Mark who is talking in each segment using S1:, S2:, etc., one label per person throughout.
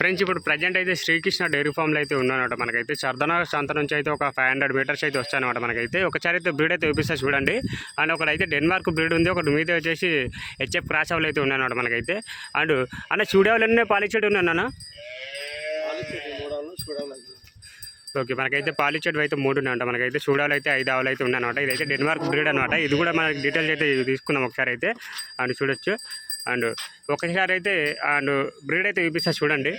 S1: Friends ఇప్పుడు present అయితే Srikrishna dairy ఫామ్లో అయితే ఉన్నానమాట మనకైతే. చర్దన సంత నుంచి అయితే ఒక ఫైవ్ హండ్రెడ్ మీటర్స్ అయితే వచ్చానమాట మనకైతే. ఒకసారి అయితే బ్రీడ్ అయితే చూపిస్తా చూడండి. అండ్ ఒకడైతే డెన్మార్క్ బ్రీడ్ ఉంది. ఒకటి మీద వచ్చేసి హెచ్ఎఫ్ క్రాస్ అవలు అయితే ఉన్నాయన్నమాట మనకైతే. అండ్ అన్న చూడేవాళ్ళన్నీ పాలిచ్చేటి ఉన్నాను ఓకే మనకైతే పాలిచ్చేటివి అయితే మూడు ఉన్నాయంట. మనకైతే చూడాలి అయితే ఐదు ఆవులు అయితే ఉన్నాయన్నమాట. ఇదైతే డెన్మార్క్ బ్రీడ్ అనమాట ఇది కూడా మనకి డీటెయిల్స్ అయితే తీసుకున్నాం ఒకసారి అయితే. అండ్ చూడొచ్చు. అండ్ ఒకసారి అయితే అండ్ బ్రీడ్ అయితే చూపిస్తా చూడండి.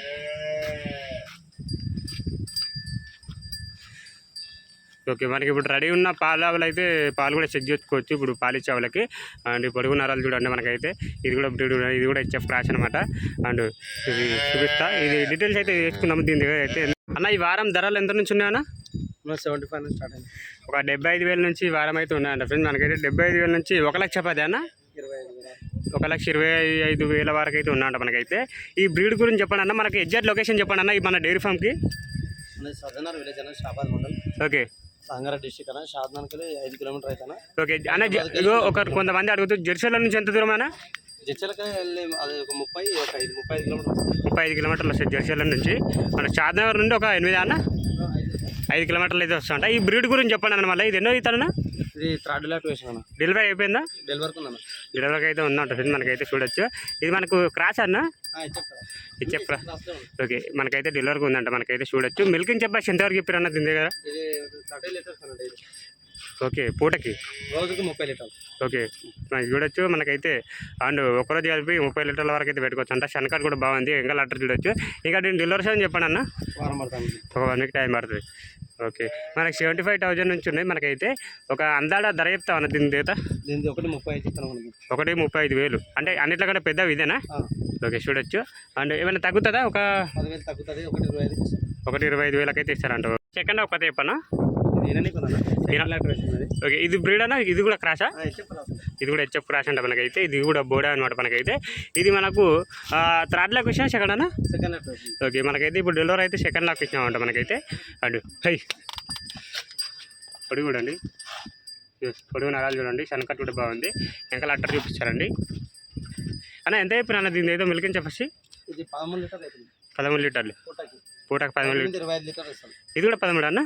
S1: ఓకే మనకి ఇప్పుడు రెడీ ఉన్న పాల ఆవులు అయితే పాలు కూడా చెక్ చేసుకోవచ్చు ఇప్పుడు పాలిచ్చే ఆవులకి అండ్ ఈ పొడుగు నరాలు చూడండి మనకైతే. ఇది కూడా బ్రీడ్ ఇది కూడా హెచ్ఎఫ్ క్రాష్ అనమాట అండ్ ఇది చూపిస్తా. ఇది డీటెయిల్స్ అయితే తీసుకున్నాము దీని దగ్గర అయితే. అన్న ఈ వారం ధరలు ఎంత నుంచి ఉన్నాయన్నా?
S2: సెవెంటీ ఫైవ్ నుంచి స్టార్ట్ అయింది
S1: ఒక డెబ్బై ఐదు వేల నుంచి వారం అయితే ఉన్నాయంట. ఫ్రెండ్స్ మనకైతే డెబ్బై ఐదు వేల నుంచి ఒక లక్ష పది అన్న? ఒక లక్ష ఇరవై ఐదు వేల వరకు అయితే ఉన్నాయంట మనకైతే. ఈ బ్రీడ్ గురించి చెప్పండి అన్న మనకి ఎగ్జాక్ట్ లొకేషన్ చెప్పండి అన్న ఈ మన డైరీ ఫామ్కి?
S2: అనేది సదనర్ విలేజ్ అన్న షాబాద్ మండల్.
S1: ఓకే.
S2: సంగారెడ్డి డిస్టిక్ అన్న షాద్నానికి ఐదు కిలోమీటర్
S1: ఓకే అన్న ఇగో ఒక కొంతమంది అడుగుతూ జెర్సీల నుంచి ఎంత దూరం అన్న?
S2: వెళ్ళి అది ఒక ముప్పై ఒక ఐదు ముప్పై ఐదు కిలోమీటర్
S1: ముప్పై ఐదు కిలోమీటర్లు వస్తాయి జెర్సీల నుంచి. మన షాద్నగర్ నుండి ఒక ఎనిమిది అన్న? ఐదు కిలోమీటర్లు అయితే వస్తుంట ఈ బ్రీడ్ గురించి చెప్పండి అన్న మళ్ళీ. ఇది ఎన్నో అవుతానన్న
S2: ఇది థర్డ్ వేసాను
S1: డెలివరీ అయిపోయిందా?
S2: డెలివరీ ఉందన్న
S1: డెలివరీ అయితే ఉందంట ఫ్రెండ్ మనకైతే చూడొచ్చు. ఇది మనకు క్రాస్ అన్న? ఇది చెప్పరా. ఓకే మనకైతే డెలివరీగా ఉందంట మనకైతే చూడొచ్చు. మిల్కింగ్ చెప్పాసి ఎంతవరకు చెప్పారు అన్న దీని దగ్గర ఓకే పూటకి?
S2: రోజుకి ముప్పై లీటర్లు.
S1: ఓకే చూడొచ్చు మనకైతే అండ్ ఒకరోజు కలిపి ముప్పై లీటర్ల వరకు అయితే పెట్టుకోవచ్చు. అంట శనకాట్ కూడా బాగుంది ఇంకా లెటర్ చూడొచ్చు. ఇంకా దీని డెలివరీ అని చెప్పండి అన్న. ఒక వన్ వీక్ టైం పడుతుంది. ఓకే మనకి సెవెంటీ ఫైవ్ థౌజండ్ నుంచి ఉన్నాయి. మనకైతే ఒక అందాడ ధర చెప్తాం అన్న దీని దేత
S2: దీనికి ఒకటి ముప్పై ఐదు
S1: ఒకటి ముప్పై ఐదు వేలు. అంటే అన్నిట్లకంటే పెద్ద ఇదేనా? ఓకే చూడొచ్చు. అండ్ ఏమైనా తగ్గుతుందా? ఒక
S2: తగ్గుతుంది ఒకటి ఇరవై
S1: ఒకటి ఐదు వేలకైతే ఇస్తారంట. సెకండ్ ఒక చెప్పనా? ఓకే ఇది బ్రీడ్ అన్న ఇది కూడా క్రాషా? ఇది కూడా హెచ్ఎఫ్ క్రాష్ అంట మనకైతే. ఇది కూడా బోడా అనమాట మనకైతే. ఇది మనకు థర్డ్ లాక్ విషయం సెకండ్ అన్న ఓకే మనకైతే ఇప్పుడు డెలివరీ అయితే సెకండ్ లాక్ ఇచ్చినామంట మనకైతే. అడు హై. పొడి చూడండి. పొడుగు నరాలు చూడండి. శనకట్ కూడా బాగుంది. ఇంకా అట్టర్ చూపించారండి అన్న ఎంత చెప్పిన అన్న దీని ఏదో మిల్కింగ్ చెప్పేసి
S2: పదమూడు లీటర్ అవుతుంది
S1: పదమూడు లీటర్లు.
S2: పూటకి.
S1: పదమూడు లీటర్.
S2: ఇరవై ఐదు లీటర్ ఇస్తాను
S1: ఇది కూడా పదమూడు అన్న?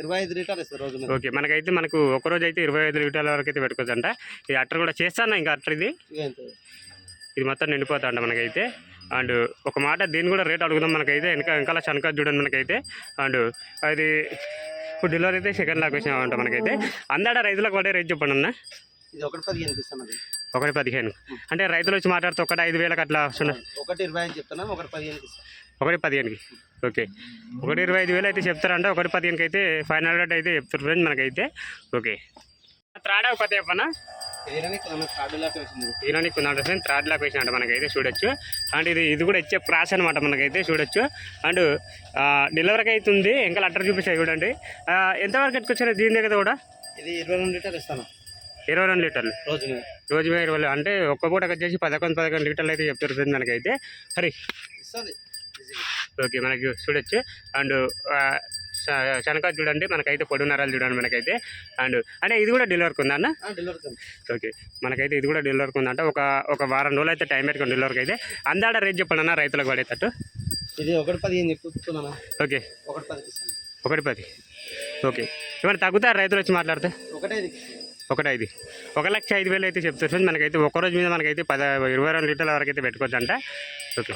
S2: ఇరవై ఐదు ఇస్తారు రోజు
S1: ఓకే మనకైతే మనకు ఒక రోజు అయితే ఇరవై ఐదు లీటర్ల వరకు అయితే పెట్టుకోవచ్చంట. ఇది అట్టర్ కూడా చేస్తాను ఇంకా అట్టర్ ఇది? ఇది మొత్తం నిండిపోతా అంట మనకైతే. అండ్ ఒక మాట దీన్ని కూడా రేట్ అడుగుదాం మనకైతే. వెనక వెనకాల శనక చూడండి మనకైతే. అండ్ అది ఇప్పుడు డెలివరీ అయితే సెకండ్ లాక్ వచ్చినామంట మనకైతే. అందాడ రైతులకు పడే రేట్ చెప్పండి అన్న.
S2: ఇది ఒకటి పదిహేనుకి ఇస్తాను
S1: ఒకటి పదిహేను. అంటే రైతులు వచ్చి మాట్లాడితే ఒకటి ఐదు వేలకు అట్లా
S2: ఒకటి ఇరవై ఐదు చెప్తాను ఒకటి ఇస్తాను
S1: ఒకటి పదిహేనుకి. ఓకే. ఒకటి ఇరవై ఐదు వేలు అయితే చెప్తారంట ఒకటి పదిహేనుకి అయితే ఫైవ్ హండ్రెడ్ అయితే చెప్తారు ఫ్రెండ్స్ మనకైతే. ఓకే. త్రాడా పది చెప్పనా? ఈరోనికి కొందాం ఫ్రెండ్ థర్డ్ లాక్ వేసినట్టు మనకైతే చూడొచ్చు. అండ్ ఇది ఇది కూడా ఇచ్చే ప్రాస్ అనమాట మనకైతే చూడొచ్చు. అండ్ డెలివరీకి అవుతుంది ఇంకా లెటర్ చూపిస్తాయి చూడండి. ఎంతవరకు ఎట్టుకొచ్చారు దీని దగ్గర కూడా?
S2: ఇది ఇరవై రెండు లీటర్ ఇస్తాను.
S1: ఇరవై రెండు లీటర్లు.
S2: రోజు
S1: రోజు ఇరవై అంటే ఒక్క పూట వచ్చేసి పదకొండు పదకొండు లీటర్లు అయితే చెప్తారు ఫ్రెండ్ మనకైతే. హరి.
S2: ఇస్తుంది.
S1: ఓకే మనకి చూడొచ్చు. అండ్ శనక చూడండి మనకైతే పొడి నరాలు చూడండి మనకైతే. అండ్ అంటే ఇది కూడా డెలివరీకి ఉందా అన్న?
S2: డెలివరీ
S1: ఓకే మనకైతే ఇది కూడా డెలివరీకి ఉందంట ఒక ఒక వారం రోజులు అయితే టైం పెట్టుకోండి డెలివరీకి అయితే. అందాడ రేట్ చెప్పండి అన్న రైతులకు పడేటట్టు.
S2: ఇది ఒకటి చెప్తున్నాను
S1: ఓకే.
S2: ఒకటి ఇస్తాను.
S1: ఒకటి పది. ఓకే. ఏమైనా తగ్గుతారు రైతులు వచ్చి మాట్లాడితే?
S2: ఒకటే
S1: ఒకటి ఐదు. ఒక లక్ష ఐదు వేలు అయితే చెప్తారు ఫ్రెండ్స్ మనకైతే ఒక రోజు మీద మనకైతే పద ఇరవై రెండు లీటర్ల వరకు అయితే పెట్టుకోవచ్చు అంట ఓకే.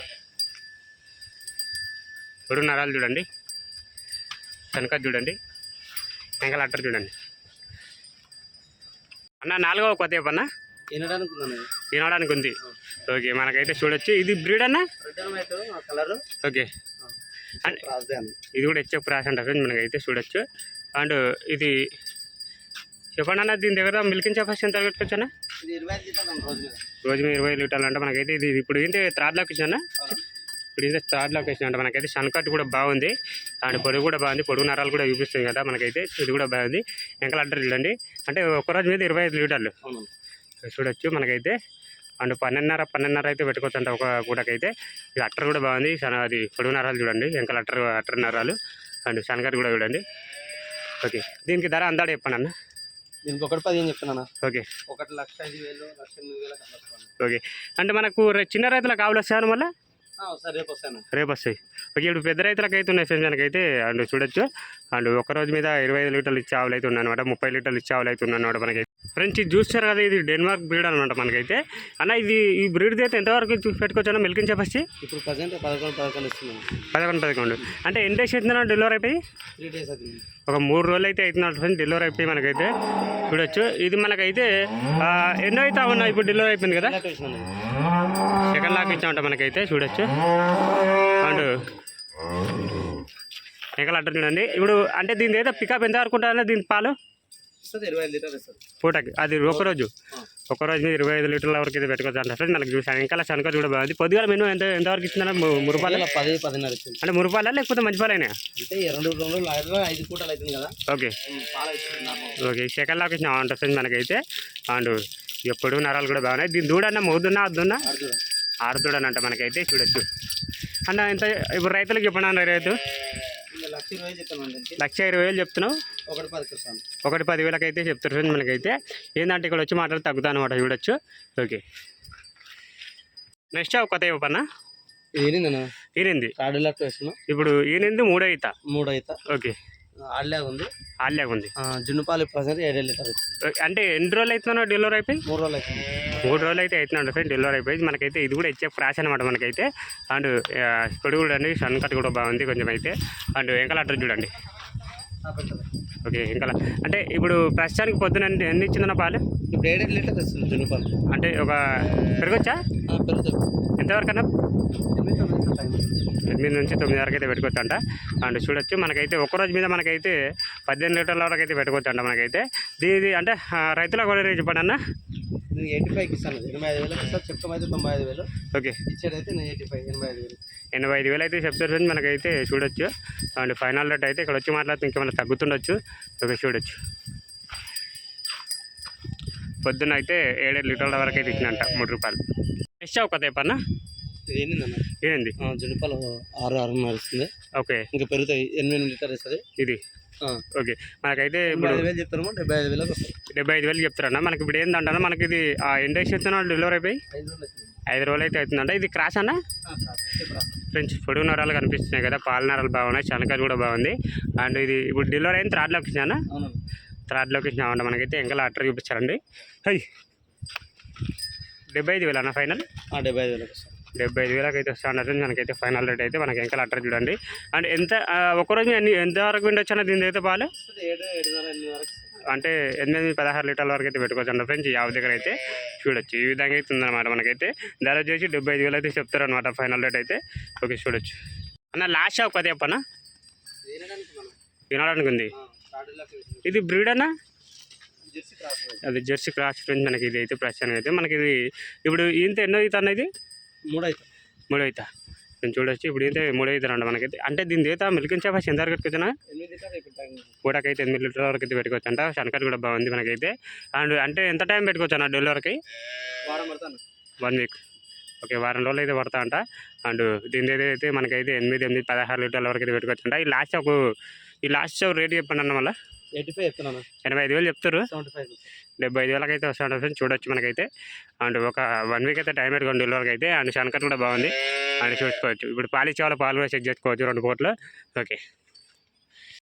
S1: ఇప్పుడు నరాలు చూడండి కనుక చూడండి వెంకల అట్టర్ చూడండి. అన్న నాలుగవ కొత్త అన్న?
S2: తినడానికి
S1: ఉంది ఓకే మనకైతే చూడొచ్చు. ఇది బ్రీడ్ అన్న? ఓకే. ఇది కూడా హెచ్ఎఫ్ రాసి అంట ఫ్రెండ్స్ మనకైతే చూడొచ్చు. అండ్ ఇది చెప్పండి అన్న దీని దగ్గర మిల్కింగ్ కెపాసిటీ ఎంత పెట్టుకోవచ్చు అన్న?
S2: రోజు మీద
S1: ఇరవై లీటర్లు అంటే మనకైతే ఇది ఇప్పుడు ఏంటి థర్డ్ లాక్ ఇచ్చిన ఇప్పుడు ఏంటి థర్డ్ లాక్ ఇచ్చిన అంటే. మనకైతే సన్కట్ కూడా బాగుంది. అండ్ పొడుగు కూడా బాగుంది. పొడుగు నరాలు కూడా చూపిస్తుంది కదా మనకైతే. ఇది కూడా బాగుంది. ఇంకా అంటారు చూడండి. అంటే ఒక రోజు మీద ఇరవై ఐదు లీటర్లు. చూడొచ్చు మనకైతే. అండ్ పన్నెండున్నర పన్నెండున్నర అయితే పెట్టుకోవచ్చు అంట ఒక పూటకైతే. ఇది అట్టర్ కూడా బాగుంది. అది పొడుగు నరాలు చూడండి. వెంకల అట్టర్ అట్టర్ నరాలు. అండ్ శనగర్ కూడా చూడండి. ఓకే. దీనికి ధర అందాడు చెప్పండి అన్న.
S2: దీనికి ఒకటి పదిహేను చెప్తున్నాను
S1: ఓకే.
S2: ఒకటి లక్ష ఐదు వేలు లక్ష ఎనిమిది వేలకు వస్తుంది.
S1: ఓకే. అంటే మనకు చిన్న రైతులకు ఆవులు వస్తాను మళ్ళీ?
S2: రేపు
S1: వస్తాయి. ఓకే ఇప్పుడు పెద్ద రైతులకు అయితే ఉన్నాయి ఫ్రెండ్స్ మనకైతే అండ్ చూడొచ్చు. అండ్ ఒక రోజు మీద ఇరవై ఐదు లీటర్లు ఇచ్చే ఆవులు అయితే ఉన్నాయన్నమాట ముప్పై లీటర్లు ఇచ్చే ఆవులు అయితే ఉన్నాయన్నమాట మనకి. ఫ్రెండ్స్ ఇది చూస్తారు కదా ఇది డెన్మార్క్ బ్రీడ్ అనమాట మనకైతే. అన్న ఇది ఈ బ్రీడ్ అయితే ఎంతవరకు పెట్టుకోవచ్చు అన్న మిల్కింగ్ చెప్పచ్చి
S2: ఇప్పుడు ప్రజెంట్ పదకొండు పదకొండు ఇస్తున్నాను
S1: పదకొండు పదకొండు. అంటే ఎన్ని డేస్ అవుతుందన్న డెలివరీ అయిపోయి?
S2: త్రీ డేస్ అవుతుంది.
S1: ఒక మూడు రోజులు అయితే అవుతున్నట్టు ఫ్రెండ్స్ డెలివరీ అయిపోయి మనకైతే. చూడొచ్చు. ఇది మనకైతే ఎన్నో అయితే ఉన్నా ఇప్పుడు డెలివరీ అయిపోయింది కదా. సెకండ్ లాక్ ఇచ్చామంట మనకైతే చూడొచ్చు. అండ్ అట్ట చూడండి. ఇప్పుడు అంటే దీని ఏదో పికప్ ఎంత వరకు ఉంటుందన్న దీని పాలు? పూటకి. అది ఒక రోజు ఒక రోజు మీద ఇరవై ఐదు లీటర్ల వరకు అయితే పెట్టుకోవచ్చు అంటే. మనకి చూసాను. ఇంకా శనక కూడా బాగుంది. పొద్దుగాల మేము ఎంత ఎంతవరకు ఇస్తుందన్న ము- మురుపాలు
S2: పది పదిన్నర
S1: అంటే మురుపాలా లేకపోతే మంచి పాలైనా?
S2: అంటే ఈ రెండు రెండు రోజులు ఐదు ఐదు పూటలు అవుతుంది కదా.
S1: ఓకే.
S2: నాకు.
S1: ఓకే సెకండ్ లాక్ ఇచ్చిన మనకైతే. అండ్ ఎప్పుడు నరాలు కూడా బాగున్నాయి. దీని దూడన్న మోదున్నా వద్దున్నా
S2: అడుగుదా
S1: ఆరుదూడనంట మనకైతే. చూడొచ్చు. అన్న ఎంత ఇప్పుడు రైతులకు చెప్పండి రైతు
S2: లక్ష ఇరవై
S1: వేలు చెప్తున్నావు?
S2: ఒకటి
S1: ఒకటి పదివేలకు అయితే చెప్తారు ఫ్రెండ్స్ మనకైతే. ఏంటంటే ఇక్కడ వచ్చి మాట్లాడి తగ్గుతా అనమాట చూడొచ్చు. ఓకే. నెక్స్ట్
S2: కార్డు లెక్క వేస్తున్నాం
S1: ఇప్పుడు ఈనింది మూడో అవుతా
S2: మూడు అవుతా
S1: ఓకే.
S2: ఆడలేక ఉంది.
S1: ఉంది.
S2: ప్రజెంట్ ఏడు లీటర్
S1: అంటే ఎన్ని రోజులు అవుతుందో డెలివరీ అయిపోయి?
S2: మూడు రోజులు అవుతుంది.
S1: మూడు రోజులు అయితే అవుతున్నాడు ఫ్రెండ్ డెలివరీ అయిపోయింది మనకైతే ఇది కూడా ఇచ్చే ఫ్రాష్ అనమాట మనకైతే. అండ్ ఇప్పుడు కూడా అండి సన్ కట్ కూడా బాగుంది కొంచెం అయితే. అండ్ వెంకల అడ్రస్ చూడండి. ఓకే వెంకల అంటే ఇప్పుడు ప్రస్తుతానికి పొద్దున ఎన్ని- ఎన్ని ఇచ్చిందన్న పాలు?
S2: ఇప్పుడు ఏడు లీటర్ ఇస్తుంది జున్ను పాలు
S1: అంటే ఒక పెరగొచ్చా?
S2: పెరుగుతుంది.
S1: ఎంతవరకు అన్న
S2: ఎనిమిది
S1: నుంచి తొమ్మిది వరకు అయితే పెట్టుకోవచ్చు అంట అండ్ చూడొచ్చు మనకైతే ఒక రోజు మీద మనకైతే పద్దెనిమిది లీటర్ల వరకు అయితే పెట్టుకోవచ్చు అంట మనకైతే. దీది అంటే రైతులకు కూడా చెప్పండి అన్న.
S2: నేను ఎయిటీ ఫైవ్కి ఇస్తాను. ఎనభై ఐదు వేలకు ఇస్తాను చెప్తాం అయితే తొంభై ఐదు వేలు.
S1: ఓకే.
S2: ఇచ్చేదైతే నేను ఎయిటీ ఫైవ్ ఎనభై ఐదు వేలు.
S1: ఎనభై ఐదు వేలు అయితే చెప్తారు మనకైతే చూడొచ్చు. అండ్ ఫైనల్ రేట్ అయితే ఇక్కడ వచ్చి మాట్లాడితే ఇంకేమైనా తగ్గుతుండొచ్చు. ఓకే చూడొచ్చు. పొద్దున్న అయితే ఏడేడు లీటర్ల వరకు అయితే ఇచ్చినంట మూడు రూపాయలు. నెక్స్ట్ ఒక తేపన్న
S2: ఏంటన్న
S1: ఏంది
S2: జున్ను పాలు ఆరు ఆరు నడుస్తుంది
S1: ఓకే.
S2: ఇంకా పెరుగుతాయి. ఎనిమిది లీటర్ ఇస్తుంది
S1: ఇది? ఓకే. మనకైతే ఇప్పుడు
S2: ఐదు వేలు చెప్తాము డెబ్బై ఐదు వేలకు వస్తుంది.
S1: డెబ్బై ఐదు వేలు చెప్తారన్న. మనకి ఇప్పుడు ఏంటంటే మనకి ఇది ఆ ఇండెక్స్ ఇస్తున్న డెలివరీ అయిపోయి?
S2: ఐదు రోజులు
S1: అయితే అవుతుందంట. ఇది క్రాస్ అన్న. ఫ్రెండ్స్ పొడుగు నరాలు కనిపిస్తున్నాయి కదా. పాల నరాలు బాగున్నాయి. శనకాయలు కూడా బాగుంది. అండ్ ఇది ఇప్పుడు డెలివరీ అయిన థర్డ్ లొకేషన్
S2: అవునండి
S1: థర్డ్ లొకేషన్ అవ్వండి మనకైతే. ఇంకా అట్టర్ చూపించారండి హై. డెబ్బై ఐదు వేలు అన్న ఫైనల్?
S2: ఆ, డెబ్బై ఐదు వేలకు వస్తుంది.
S1: డెబ్బై ఐదు వేలకు అయితే వస్తున్నట్టు మనకైతే ఫైనల్ రేట్ అయితే మనకి ఇంకా అట్టర్ చూడండి. అండ్ ఎంత ఒకరోజు ఒక రోజు ఎన్ని ఎంత వరకు ఉండొచ్చు అన్న దీని అయితే పాలు అంటే ఎనిమిది పదహారు లీటర్ల వరకు అయితే పెట్టుకోవచ్చు అండి ఫ్రెండ్స్ యాభై దగ్గర అయితే చూడొచ్చు. ఈ విధంగా అయితే ఉందన్నమాట మనకైతే. ధర వచ్చేసి డెబ్బై ఐదు వేలు అయితే చెప్తారనమాట ఫైనల్ రేట్ అయితే. ఓకే చూడొచ్చు. అన్న లాస్ట్ షాప్ కదా చెప్పన్న వినడానికి ఉంది. ఇది బ్రీడ్ అన్న? అది జెర్సీ క్రాస్. ఫ్రెండ్స్ మనకి ఇది అయితే ప్రస్తుతానికి అయితే మనకి ఇది ఇప్పుడు ఇంత ఎన్నో అవుతా అన్నది
S2: మూడు అవుతుంది
S1: మూడో అవుతా నేను చూడొచ్చు ఇప్పుడు అయితే మూడో అవుతారు అంట మనకైతే. అంటే దీని అయితే మిల్క్ చెప్పేసి ఎంత వరకు
S2: టైం.
S1: పూటకైతే ఎనిమిది లీటర్ల వరకు అయితే పెట్టుకోవచ్చు అంట శనకర్ కూడా బాగుంది మనకైతే. అండ్ అంటే ఎంత టైం పెట్టుకోవచ్చు అన్న డెలివరీకి
S2: వారం పడతాను.
S1: One week. ఓకే వారం రోజులు అయితే పడతా అంట అండ్ దీని అయితే మనకైతే ఎనిమిది ఎనిమిది పదహారు లీటర్ల వరకు అయితే పెట్టుకోవచ్చు అంట ఈ లాస్ట్ ఒక ఈ లాస్ట్ రేట్ చెప్పండి అన్న మళ్ళీ.
S2: ఎయిటీ ఫైవ్ చెప్తున్నాను.
S1: ఎనభై ఐదు వేలు చెప్తారు డెబ్బై ఐదు వేలకి అయితే వస్తాడు ఫ్రెండ్స్ చూడొచ్చు మనకైతే. అండ్ ఒక వన్ వీక్ అయితే టైం పెట్టుకోండి డెలివరీకి అయితే అండ్ శనకర్ కూడా బాగుంది. అండ్ చూసుకోవచ్చు. ఇప్పుడు పాలు ఇచ్చే వాళ్ళ పాలు కూడా చెక్ చేసుకోవచ్చు రెండు కోట్లు. ఓకే.